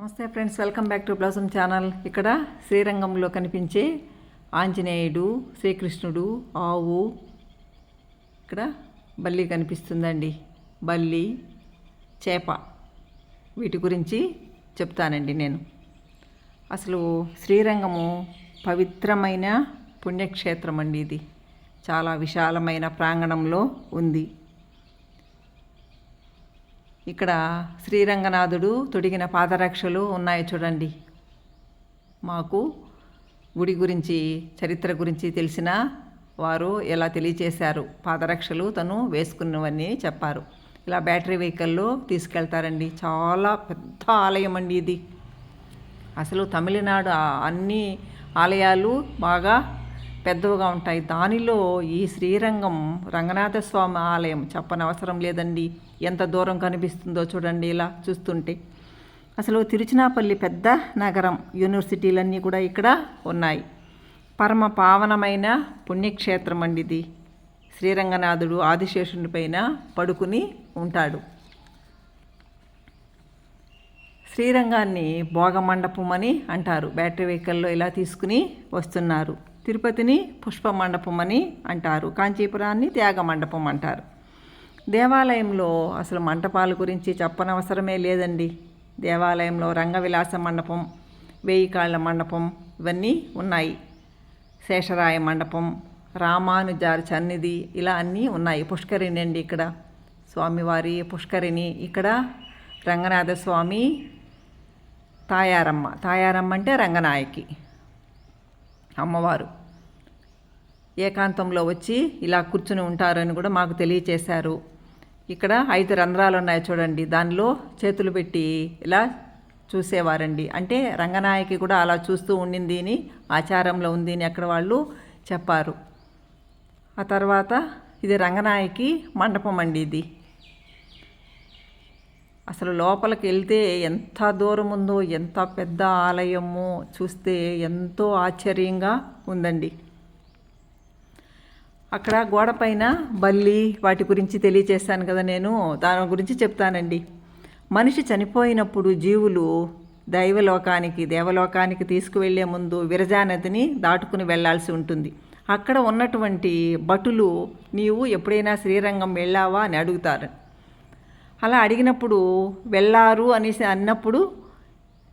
నమస్తే friends welcome back to Blossom channel. ఇక్కడ శ్రీరంగంలో కనిపించే ఆంజనేయుడు శ్రీకృష్ణుడు ఆవు ఇక్కడ బల్లి కనిపిస్తుందండి. బల్లి చేప వీటి గురించి చెప్తానండి నేను. అసలు శ్రీరంగము పవిత్రమైన పుణ్యక్షేత్రం అండి ఇది. చాలా విశాలమైన ప్రాంగణంలో ఉంది. ఇక్కడ శ్రీరంగనాథుడు తొడిగిన పాదరక్షలు ఉన్నాయి చూడండి. మాకు గుడి గురించి చరిత్ర గురించి తెలిసిన వారు ఎలా తెలియచేశారు? పాదరక్షలు తను వేసుకున్నవన్నీ చెప్పారు. ఇలా బ్యాటరీ వెహికల్లో తీసుకెళ్తారండి. చాలా పెద్ద ఆలయం అండి ఇది. అసలు తమిళనాడు అన్ని ఆలయాలు బాగా పెద్దవిగా ఉంటాయి. దానిలో ఈ శ్రీరంగం రంగనాథ స్వామి ఆలయం చెప్పనవసరం లేదండి. ఎంత దూరం కనిపిస్తుందో చూడండి ఇలా చూస్తుంటే. అసలు తిరుచినాపల్లి పెద్ద నగరం. యూనివర్సిటీలన్నీ కూడా ఇక్కడ ఉన్నాయి. పరమ పావనమైన పుణ్యక్షేత్రం అండి ఇది. శ్రీరంగనాథుడు ఆదిశేషుని పైన పడుకుని ఉంటాడు. శ్రీరంగాన్ని భోగమండపం అని అంటారు. బ్యాటరీ వెహికల్లో ఇలా తీసుకుని వస్తున్నారు. తిరుపతిని పుష్ప మండపం అని అంటారు. కాంచీపురాన్ని త్యాగ మండపం అంటారు. దేవాలయంలో అసలు మంటపాల గురించి చెప్పనవసరమే లేదండి. దేవాలయంలో రంగవిలాస మండపం వేయి కాళ్ళ మండపం ఇవన్నీ ఉన్నాయి. శేషరాయ మండపం రామానుజారి సన్నిధి ఇలా అన్నీ ఉన్నాయి. పుష్కరిణి అండి ఇక్కడ. స్వామివారి పుష్కరిణి ఇక్కడ రంగనాథ స్వామి తాయారమ్మ. తాయారమ్మ అంటే రంగనాయకి అమ్మవారు. ఏకాంతంలో వచ్చి ఇలా కూర్చుని ఉంటారని కూడా మాకు తెలియచేశారు. ఇక్కడ ఐదు రంధ్రాలు ఉన్నాయి చూడండి. దానిలో చేతులు పెట్టి ఇలా చూసేవారండి. అంటే రంగనాయకి కూడా అలా చూస్తూ ఉండింది అని ఆచారంలో ఉంది అని అక్కడ వాళ్ళు చెప్పారు. ఆ తర్వాత ఇది రంగనాయకి మండపం అండి ఇది. అసలు లోపలికి వెళ్తే ఎంత దూరం ఉందో ఎంత పెద్ద ఆలయమో చూస్తే ఎంతో ఆశ్చర్యంగా ఉందండి. అక్కడ గోడపైన బల్లి వాటి గురించి తెలియచేశాను కదా నేను. దాని గురించి చెప్తానండి. మనిషి చనిపోయినప్పుడు జీవులు దైవలోకానికి దేవలోకానికి తీసుకువెళ్ళే ముందు విరజా నదిని దాటుకుని వెళ్ళాల్సి ఉంటుంది. అక్కడ ఉన్నటువంటి భటులు నీవు ఎప్పుడైనా శ్రీరంగం వెళ్ళావా? అని అడుగుతారు. అలా అడిగినప్పుడు వెళ్ళారు అనేసి అన్నప్పుడు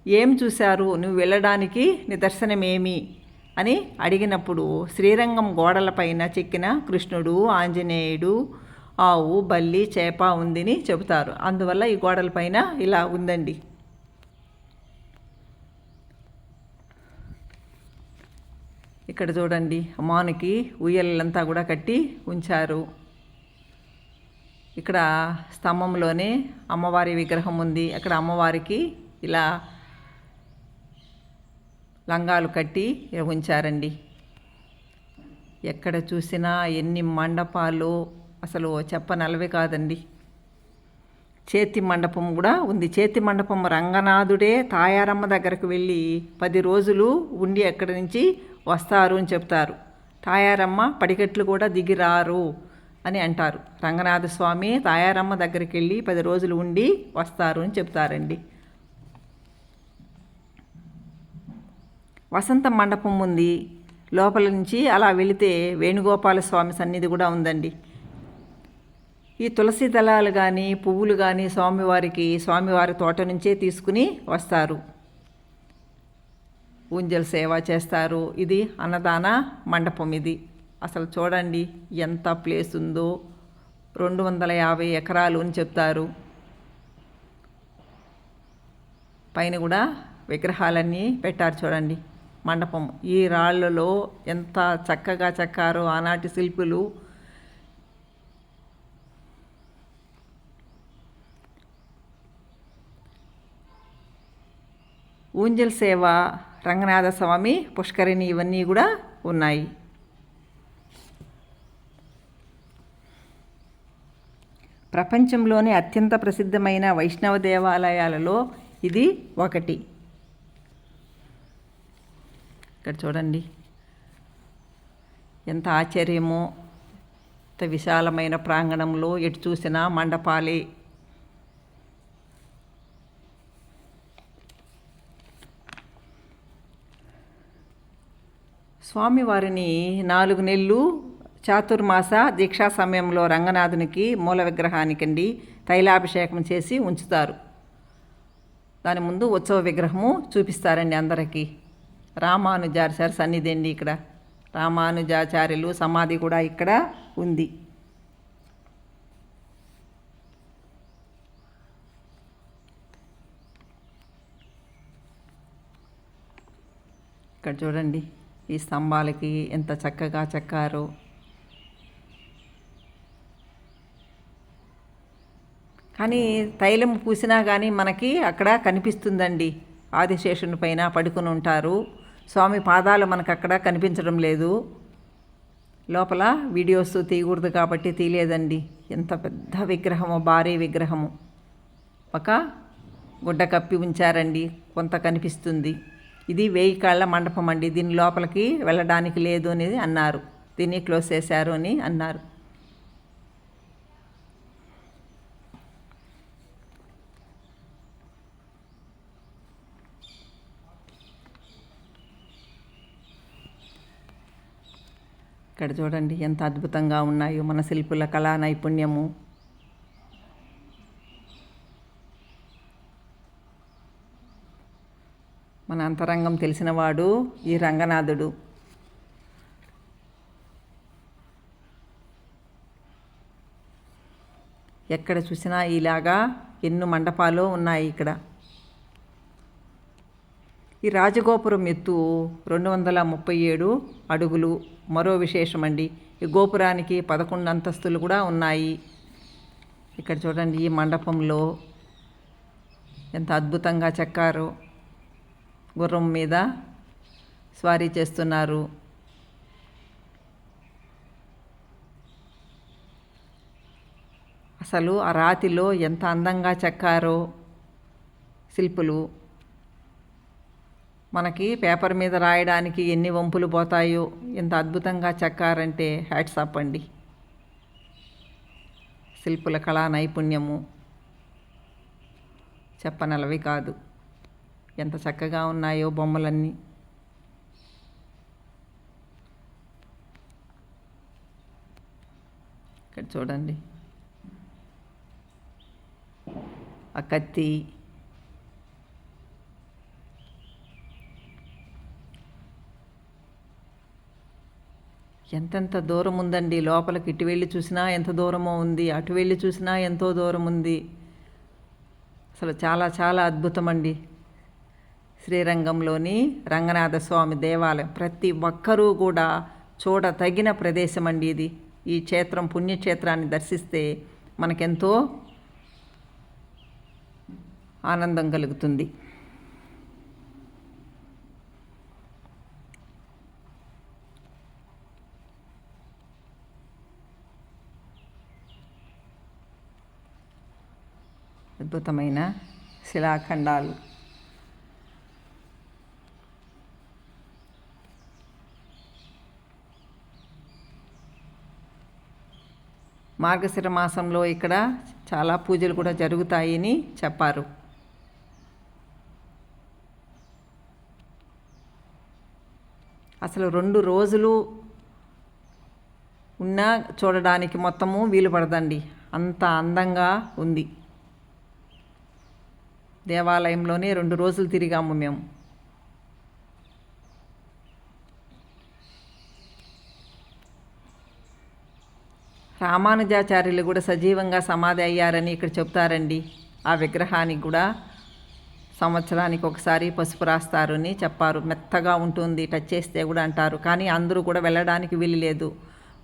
ఏం చూశారు? నువ్వు వెళ్ళడానికి నిదర్శనమేమి అని అడిగినప్పుడు శ్రీరంగం గోడలపైన చెక్కిన కృష్ణుడు ఆంజనేయుడు ఆవు బల్లి చేప ఉందని చెబుతారు. అందువల్ల ఈ గోడలపైన ఇలా ఉందండి. ఇక్కడ చూడండి అమ్మానికి ఉయ్యలంతా కూడా కట్టి ఉంచారు. ఇక్కడ స్తంభంలోనే అమ్మవారి విగ్రహం ఉంది. అక్కడ అమ్మవారికి ఇలా లంగాలు కట్టి ఉంచారండి. ఎక్కడ చూసినా ఎన్ని మండపాలు అసలు చెప్పనలవే కాదండి. చేతి మండపం కూడా ఉంది. చేతి మండపం రంగనాథుడే తాయారమ్మ దగ్గరకు వెళ్ళి పది రోజులు ఉండి ఎక్కడి నుంచి వస్తారు అని చెప్తారు. తాయారమ్మ పడికట్లు కూడా దిగిరారు అని అంటారు. రంగనాథ స్వామి తాయారమ్మ దగ్గరికి వెళ్ళి పది రోజులు ఉండి వస్తారు అని చెప్తారండి. వసంత మండపం ఉంది. లోపల నుంచి అలా వెళితే వేణుగోపాల స్వామి సన్నిధి కూడా ఉందండి. ఈ తులసి దళాలు కానీ పువ్వులు కానీ స్వామివారికి స్వామివారి తోట నుంచే తీసుకుని వస్తారు. ఊంజల సేవ చేస్తారు. ఇది అన్నదాన మండపం ఇది. అసలు చూడండి ఎంత ప్లేస్ ఉందో. రెండు వందల యాభై ఎకరాలు అని చెప్తారు. పైన కూడా విగ్రహాలన్నీ పెట్టారు చూడండి. మండపం. ఈ రాళ్ళలో ఎంత చక్కగా చెక్కారో ఆనాటి శిల్పులు. ఊంజల్ సేవ రంగనాథ స్వామి పుష్కరిణి ఇవన్నీ కూడా ఉన్నాయి. ప్రపంచంలోనే అత్యంత ప్రసిద్ధమైన వైష్ణవ దేవాలయాలలో ఇది ఒకటి. ఇక్కడ చూడండి. ఎంత ఆశ్చర్యమో. ఎంత విశాలమైన ప్రాంగణంలో ఎటు చూసినా మండపాలే. స్వామివారిని నాలుగు నెలలు చాతుర్మాస దీక్షా సమయంలో రంగనాథునికి మూల విగ్రహానికండి తైలాభిషేకం చేసి ఉంచుతారు. దాని ముందు ఉత్సవ విగ్రహము చూపిస్తారండి అందరికీ. రామానుజాచార్య సన్నిధి అండి ఇక్కడ. రామానుజాచార్యులు సమాధి కూడా ఇక్కడ ఉంది. ఇక్కడ చూడండి ఈ స్తంభాలకి ఎంత చక్కగా చెక్కారు. కానీ తైలం పూసినా కానీ మనకి అక్కడ కనిపిస్తుందండి. ఆదిశేషుని పైన పడుకుని ఉంటారు. స్వామి పాదాలు మనకు అక్కడ కనిపించడం లేదు. లోపల వీడియోస్ తీయకూడదు కాబట్టి తీయలేదండి. ఎంత పెద్ద విగ్రహము భారీ విగ్రహము. ఒక గుడ్డ కప్పి ఉంచారండి. కొంత కనిపిస్తుంది. ఇది వేయి కాళ్ళ మండపం అండి. దీని లోపలికి వెళ్ళడానికి లేదు అనేది అన్నారు. దీన్ని క్లోజ్ చేశారు అని అన్నారు. ఇక్కడ చూడండి ఎంత అద్భుతంగా ఉన్నాయో మన శిల్పుల కళా నైపుణ్యము. మన అంతరంగం తెలిసినవాడు ఈ రంగనాథుడు. ఎక్కడ చూసినా ఇలాగా ఎన్నో మండపాలు ఉన్నాయి ఇక్కడ. ఈ రాజగోపురం ఎత్తు రెండు వందల ముప్పై ఏడు అడుగులు. మరో విశేషమండి ఈ గోపురానికి పదకొండు అంతస్తులు కూడా ఉన్నాయి. ఇక్కడ చూడండి ఈ మండపంలో ఎంత అద్భుతంగా చెక్కారో. గుర్రం మీద స్వారీ చేస్తున్నారు. అసలు ఆ రాతిలో ఎంత అందంగా చెక్కారో శిల్పులు. మనకి పేపర్ మీద రాయడానికి ఎన్ని వంపులు పోతాయో ఎంత అద్భుతంగా చెక్కారంటే హ్యాట్సాప్ అండి. శిల్పుల కళా నైపుణ్యము చెప్పనలవి కాదు. ఎంత చక్కగా ఉన్నాయో బొమ్మలన్నీ. ఇక్కడ చూడండి. ఆ కత్తి ఎంతెంత దూరం ఉందండి లోపలికి ఇటు వెళ్ళి చూసినా ఎంత దూరమో ఉంది. అటు వెళ్ళి చూసినా ఎంతో దూరం ఉంది అసలు చాలా చాలా అద్భుతం అండి శ్రీరంగంలోని రంగనాథ స్వామి దేవాలయం ప్రతి ఒక్కరూ కూడా చూడ తగిన ప్రదేశం అండి ఇది. ఈ క్షేత్రం పుణ్యక్షేత్రాన్ని దర్శిస్తే మనకెంతో ఆనందం కలుగుతుంది. అద్భుతమైన శిలాఖండాలు. మార్గశిర మాసంలో ఇక్కడ చాలా పూజలు కూడా జరుగుతాయని చెప్పారు. అసలు రెండు రోజులు ఉన్నా చూడడానికి మొత్తము వీలు పడదండి అంత అందంగా ఉంది. దేవాలయంలోనే రెండు రోజులు తిరిగాము మేము. రామానుజాచార్యులు కూడా సజీవంగా సమాధి అయ్యారని ఇక్కడ చెప్తారండి. ఆ విగ్రహానికి కూడా సంవత్సరానికి ఒకసారి పసుపు రాస్తారు అని చెప్పారు. మెత్తగా ఉంటుంది టచ్ చేస్తే కూడా అంటారు. కానీ అందరూ కూడా వెళ్ళడానికి వీలు లేదు.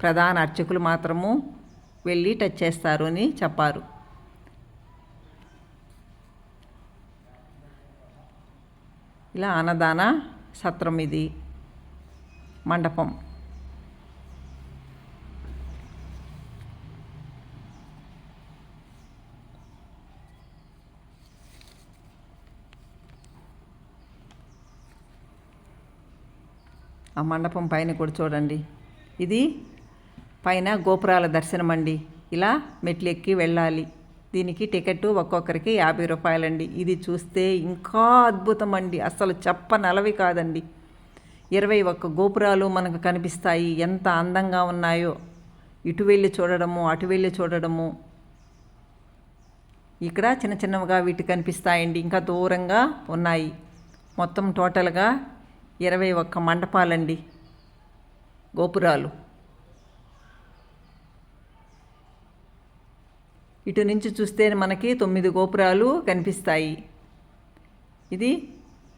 ప్రధాన అర్చకులు మాత్రము వెళ్ళి టచ్ చేస్తారు అని చెప్పారు. ఇలా అన్నదాన సత్రం ఇది. మండపం. ఆ మండపం పైన కూడా చూడండి. ఇది పైన గోపురాల దర్శనం అండి. ఇలా మెట్లు ఎక్కి వెళ్ళాలి. దీనికి టికెట్ ఒక్కొక్కరికి యాభై రూపాయలండి. ఇది చూస్తే ఇంకా అద్భుతం అండి అసలు చెప్పనలవి కాదండి. ఇరవై ఒక్క గోపురాలు మనకు కనిపిస్తాయి. ఎంత అందంగా ఉన్నాయో. ఇటు వెళ్ళి చూడడము అటు వెళ్ళి చూడడము. ఇక్కడ చిన్న చిన్నవిగా వీటి కనిపిస్తాయండి. ఇంకా దూరంగా ఉన్నాయి. మొత్తం టోటల్గా ఇరవై ఒక్క మండపాలండి. గోపురాలు. ఇటు నుంచి చూస్తే మనకి తొమ్మిది గోపురాలు కనిపిస్తాయి. ఇది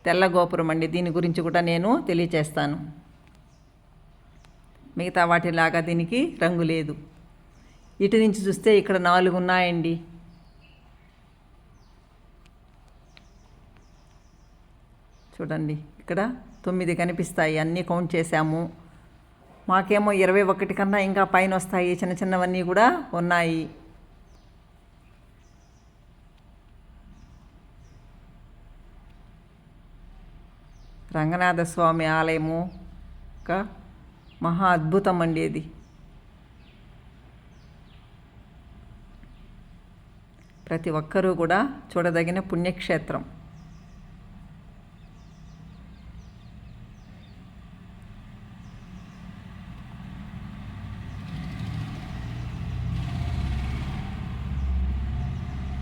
తెల్ల గోపురం అండి. దీని గురించి కూడా నేను తెలియచేస్తాను. మిగతా వాటిలాగా దీనికి రంగు లేదు. ఇటు నుంచి చూస్తే ఇక్కడ నాలుగు ఉన్నాయండి. చూడండి ఇక్కడ తొమ్మిది కనిపిస్తాయి. అన్నీ కౌంట్ చేశాము. మాకేమో ఇరవై ఒకటి కన్నా ఇంకా పైన వస్తాయి. చిన్న చిన్నవన్నీ కూడా ఉన్నాయి. రంగనాథ స్వామి ఆలయము ఒక మహా అద్భుతం అండి ఇది. ప్రతి ఒక్కరూ కూడా చూడదగిన పుణ్యక్షేత్రం.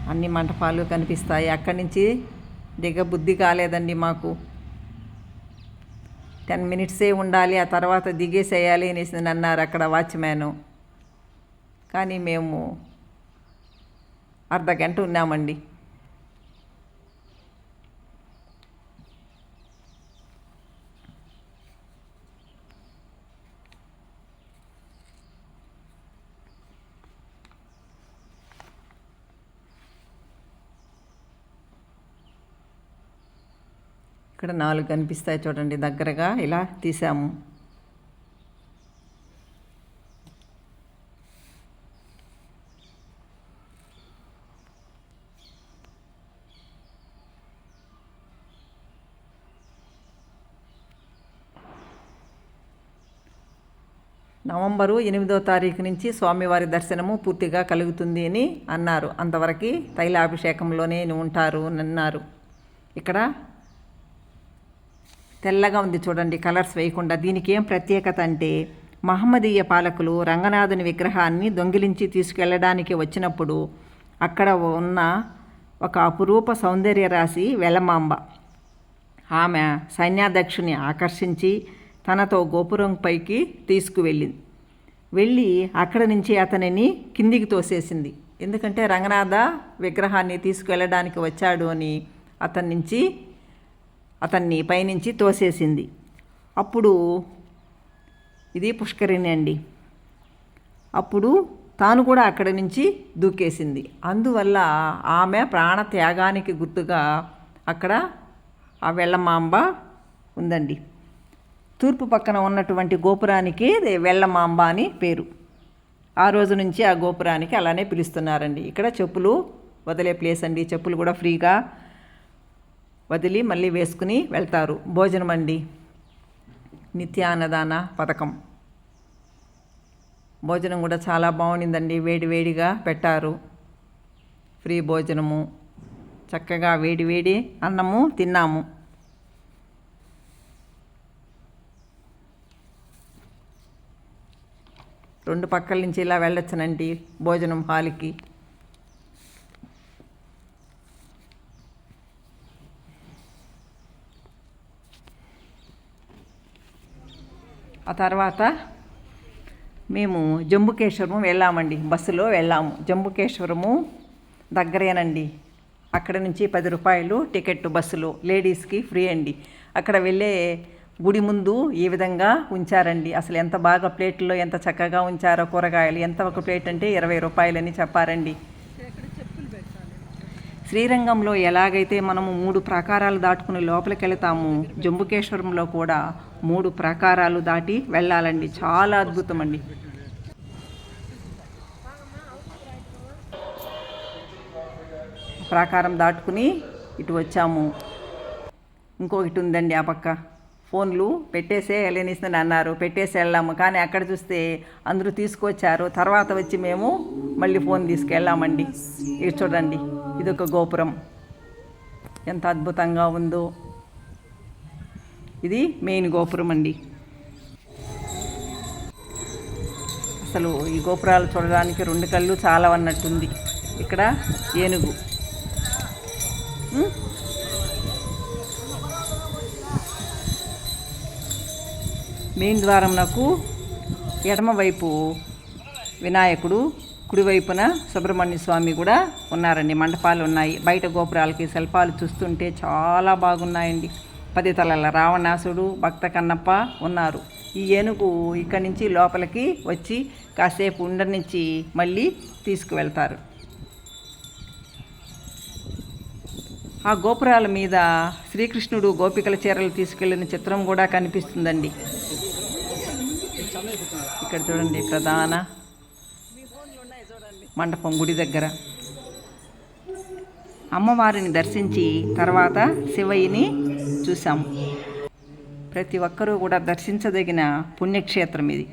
అన్ని మంటపాలు కనిపిస్తాయి. అక్కడి నుంచి దిగ బుద్ధి కాలేదండి మాకు. టెన్ మినిట్సే ఉండాలి ఆ తర్వాత దిగేసేయాలి అనేసి అన్నారు అక్కడ వాచ్మ్యాను. కానీ మేము అర్ధ గంట ఉన్నామండి. ఇక్కడ నాలుగు కనిపిస్తాయి చూడండి దగ్గరగా. ఇలా తీసాము. నవంబరు ఎనిమిదో తారీఖు నుంచి స్వామివారి దర్శనము పూర్తిగా కలుగుతుంది అని అన్నారు. అంతవరకు తైలాభిషేకంలోనే ఉంటారు అని అన్నారు. ఇక్కడ తెల్లగా ఉంది చూడండి కలర్స్ వేయకుండా. దీనికి ఏం ప్రత్యేకత అంటే మహమ్మదీయ పాలకులు రంగనాథుని విగ్రహాన్ని దొంగిలించి తీసుకెళ్ళడానికి వచ్చినప్పుడు అక్కడ ఉన్న ఒక అపురూప సౌందర్య రాశి వెలమాంబ. ఆమె సైన్యాధ్యక్షుని ఆకర్షించి తనతో గోపురం పైకి తీసుకువెళ్ళింది. వెళ్ళి అక్కడ నుంచి అతనిని కిందికి తోసేసింది. ఎందుకంటే రంగనాథ విగ్రహాన్ని తీసుకువెళ్ళడానికి వచ్చాడు అని అతని నుంచి అతన్ని పైనుంచి తోసేసింది. అప్పుడు ఇది పుష్కరిణి అండి. అప్పుడు తాను కూడా అక్కడి నుంచి దూకేసింది. అందువల్ల ఆమె ప్రాణ త్యాగానికి గుర్తుగా అక్కడ ఆ వెళ్ళమాంబ ఉందండి. తూర్పు పక్కన ఉన్నటువంటి గోపురానికి వెళ్ళమాంబ అని పేరు. ఆ రోజు నుంచి ఆ గోపురానికి అలానే పిలుస్తున్నారండి. ఇక్కడ చెప్పులు వదిలే ప్లేస్ అండి. చెప్పులు కూడా ఫ్రీగా వదిలి మళ్ళీ వేసుకుని వెళ్తారు. భోజనం అండి నిత్యాన్నదాన పథకం. భోజనం కూడా చాలా బాగుండిందండి. వేడి వేడిగా పెట్టారు. ఫ్రీ భోజనము. చక్కగా వేడి వేడి అన్నము తిన్నాము. రెండు పక్కల నుంచి ఇలా వెళ్ళొచ్చునండి భోజనం హాల్కి. ఆ తర్వాత మేము జంబుకేశ్వరము వెళ్ళామండి బస్సులో వెళ్ళాము. జంబుకేశ్వరము దగ్గరేనండి. అక్కడ నుంచి పది రూపాయలు టికెట్ బస్సులో లేడీస్కి ఫ్రీ అండి. అక్కడ వెళ్ళే గుడి ముందు ఈ విధంగా ఉంచారండి? అసలు ఎంత బాగా ప్లేట్లో ఎంత చక్కగా ఉంచారో కూరగాయలు ఎంత ఒక ప్లేట్ అంటే ఇరవై రూపాయలని చెప్పారండి. శ్రీరంగంలో ఎలాగైతే మనము మూడు ప్రాకారాలు దాటుకుని లోపలికి వెళతాము జంబుకేశ్వరంలో కూడా మూడు ప్రాకారాలు దాటి వెళ్ళాలండి. చాలా అద్భుతం అండి ప్రాకారం దాటుకుని ఇటు వచ్చాము. ఇంకొకటి ఉందండి ఆ పక్క. ఫోన్లు పెట్టేసే వెళ్ళనిస్తుంది అన్నారు. పెట్టేసి వెళ్ళాము. కానీ అక్కడ చూస్తే అందరూ తీసుకొచ్చారు. తర్వాత వచ్చి మేము మళ్ళీ ఫోన్ తీసుకెళ్ళామండి. ఇది చూడండి ఇది ఒక గోపురం. ఎంత అద్భుతంగా ఉందో. ఇది మెయిన్ గోపురం అండి. అసలు ఈ గోపురాలు చూడడానికి రెండు కళ్ళు చాలా అన్నట్టుంది ఇక్కడ ఏనుగు. మెయిన్ ద్వారం నాకు ఎడమవైపు వినాయకుడు కుడివైపున సుబ్రహ్మణ్య స్వామి కూడా ఉన్నారండి. మండపాలు ఉన్నాయి. బయట గోపురాలకి శిల్పాలు చూస్తుంటే చాలా బాగున్నాయండి. పది తలల రావణాసుడు భక్త కన్నప్ప ఉన్నారు. ఈ ఏనుగు ఇక్కడి నుంచి లోపలికి వచ్చి కాసేపు ఉండనించి మళ్ళీ తీసుకువెళ్తారు. ఆ గోపురాల మీద శ్రీకృష్ణుడు గోపికల చీరలు తీసుకెళ్ళిన చిత్రం కూడా కనిపిస్తుందండి. ఇక్కడ చూడండి ప్రధాన మండపం గుడి దగ్గర. అమ్మవారిని దర్శించి తర్వాత శివయ్యని చూసాము ప్రతి ఒక్కరూ కూడా దర్శించదగిన పుణ్యక్షేత్రం ఇది.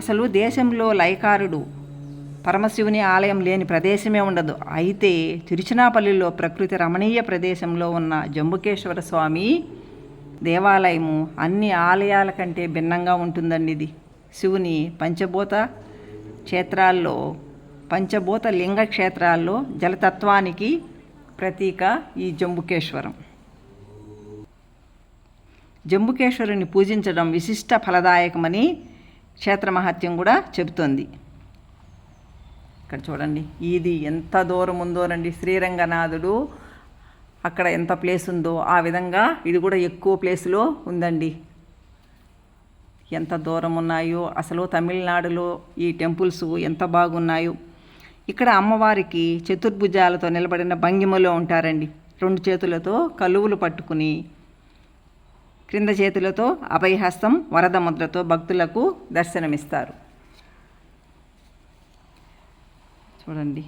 అసలు దేశంలో లైకారుడు పరమశివుని ఆలయం లేని ప్రదేశమే ఉండదు. అయితే తిరుచినాపల్లిలో ప్రకృతి రమణీయ ప్రదేశంలో ఉన్న జంబుకేశ్వర స్వామి దేవాలయము అన్ని ఆలయాల కంటే భిన్నంగా ఉంటుందండి ఇది. శివుని పంచభూత క్షేత్రాల్లో పంచభూత లింగ క్షేత్రాల్లో జలతత్వానికి ప్రతీక ఈ జంబుకేశ్వరం. జంబుకేశ్వరుని పూజించడం విశిష్ట ఫలదాయకమని క్షేత్ర మహత్యం కూడా చెబుతోంది. ఇక్కడ చూడండి ఇది ఎంత దూరం ఉందోనండి శ్రీరంగనాథుడు అక్కడ ఎంత ప్లేస్ ఉందో ఆ విధంగా ఇది కూడా ఎక్కువ ప్లేస్లో ఉందండి. ఎంత దూరం ఉన్నాయో అసలు తమిళనాడులో ఈ టెంపుల్స్ ఎంత బాగున్నాయో. ఇక్కడ అమ్మవారికి చతుర్భుజాలతో నిలబడిన భంగిమలో ఉంటారండి. రెండు చేతులతో కలువులు పట్టుకుని క్రింద చేతులతో అభయహస్తం వరద ముద్రతో భక్తులకు దర్శనమిస్తారు. చూడండి.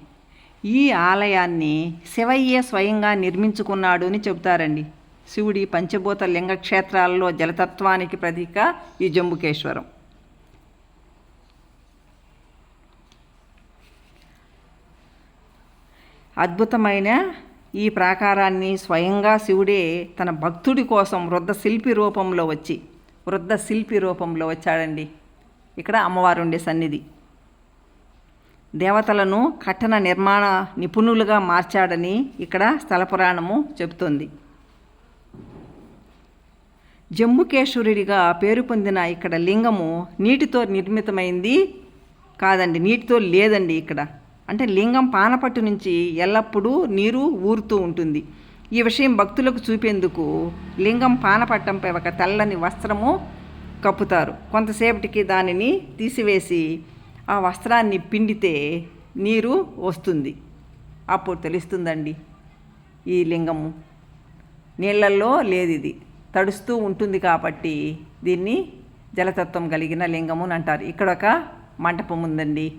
ఈ ఆలయాన్ని శివయ్యే స్వయంగా నిర్మించుకున్నాడు అని చెబుతారండి. శివుడి పంచభూత లింగ క్షేత్రాల్లో జలతత్వానికి ప్రతీక ఈ జంబుకేశ్వరం. అద్భుతమైన ఈ ప్రాకారాన్ని స్వయంగా శివుడే తన భక్తుడి కోసం వృద్ధ శిల్పి రూపంలో వచ్చి వృద్ధ శిల్పి రూపంలో వచ్చాడండి. ఇక్కడ అమ్మవారు ఉండే సన్నిధి. దేవతలను కట్టన నిర్మాణ నిపుణులుగా మార్చాడని ఇక్కడ స్థల పురాణము చెబుతుంది. జమ్ముకేశ్వరుడిగా పేరు పొందిన ఇక్కడ లింగము నీటితో నిర్మితమైంది కాదండి నీటితో లేదండి ఇక్కడ. అంటే లింగం పానపట్టు నుంచి ఎల్లప్పుడూ నీరు ఊరుతూ ఉంటుంది. ఈ విషయం భక్తులకు చూపేందుకు లింగం పానపట్టంపై ఒక తెల్లని వస్త్రము కప్పుతారు. కొంతసేపటికి దానిని తీసివేసి ఆ వస్త్రాన్ని పిండితే నీరు వస్తుంది. అప్పుడు తెలుస్తుందండి ఈ లింగము. నీళ్ళల్లో లేదు ఇది తడుస్తూ ఉంటుంది కాబట్టి దీన్ని జలతత్వం కలిగిన లింగము అని అంటారు. ఇక్కడ ఒక మంటపం ఉందండి.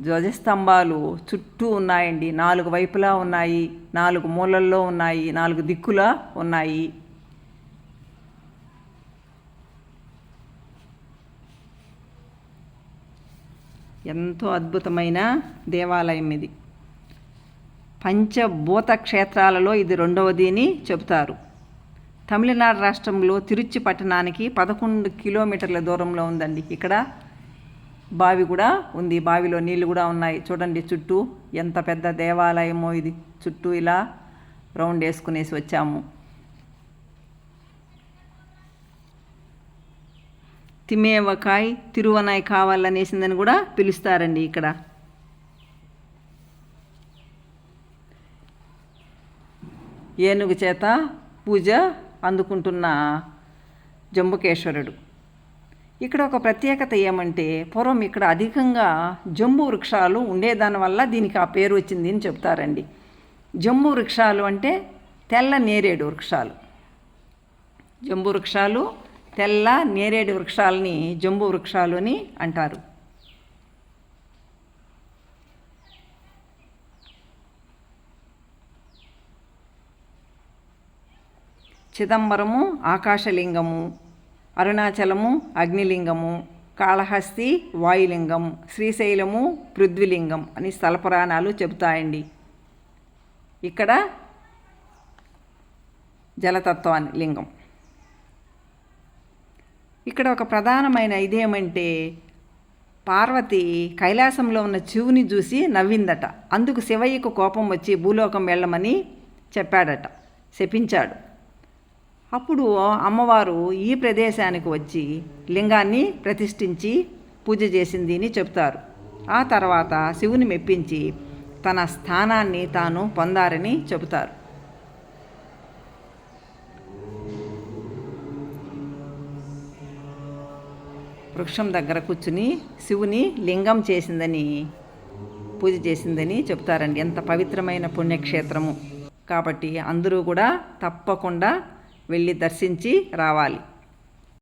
ధ్వజస్తంభాలు చుట్టూ ఉన్నాయండి. నాలుగు వైపులా ఉన్నాయి. నాలుగు మూలల్లో ఉన్నాయి. నాలుగు దిక్కులా ఉన్నాయి. ఎంతో అద్భుతమైన దేవాలయం ఇది. పంచభూత క్షేత్రాలలో ఇది రెండవది అని చెబుతారు. తమిళనాడు రాష్ట్రంలో తిరుచి పట్టణానికి పదకొండు కిలోమీటర్ల దూరంలో ఉందండి. ఇక్కడ బావి కూడా ఉంది. బావిలో నీళ్ళు కూడా ఉన్నాయి. చూడండి చుట్టూ ఎంత పెద్ద దేవాలయమో ఇది. చుట్టూ ఇలా రౌండ్ వేసుకునేసి వచ్చాము. తిమ్మేవకాయ్ తిరువనాయ్ కావాలనేసిందని కూడా పిలుస్తారండి ఇక్కడ. ఏనుగు చేత పూజ అందుకుంటున్న జంబుకేశ్వరుడు. ఇక్కడ ఒక ప్రత్యేకత ఏమంటే పూర్వం ఇక్కడ అధికంగా జంబు వృక్షాలు ఉండేదాని వల్ల దీనికి ఆ పేరు వచ్చింది అని చెప్తారండి. జంబు వృక్షాలు అంటే తెల్ల నేరేడు వృక్షాలు. జంబు వృక్షాలు తెల్ల నేరేడు వృక్షాలని జంబు వృక్షాలు అని అంటారు. చిదంబరము ఆకాశలింగము అరుణాచలము అగ్నిలింగము కాళహస్తి వాయులింగం శ్రీశైలము పృథ్వీలింగం అని స్థల పురాణాలు చెబుతాయండి. ఇక్కడ జలతత్వాన్ని లింగం. ఇక్కడ ఒక ప్రధానమైన ఇదేమంటే పార్వతి కైలాసంలో ఉన్న శివుని చూసి నవ్విందట. అందుకు శివయ్యకు కోపం వచ్చి భూలోకం వెళ్ళమని చెప్పాడట. శపించాడు. అప్పుడు అమ్మవారు ఈ ప్రదేశానికి వచ్చి లింగాన్ని ప్రతిష్ఠించి పూజ చేసింది అని చెప్తారు ఆ తర్వాత శివుని మెప్పించి తన స్థానాన్ని తాను పొందారని చెబుతారు. వృక్షం దగ్గర కూర్చుని శివుని లింగం చేసిందని పూజ చేసిందని చెప్తారండి. ఎంత పవిత్రమైన పుణ్యక్షేత్రము. కాబట్టి అందరూ కూడా తప్పకుండా వెళ్ళి దర్శించి రావాలి.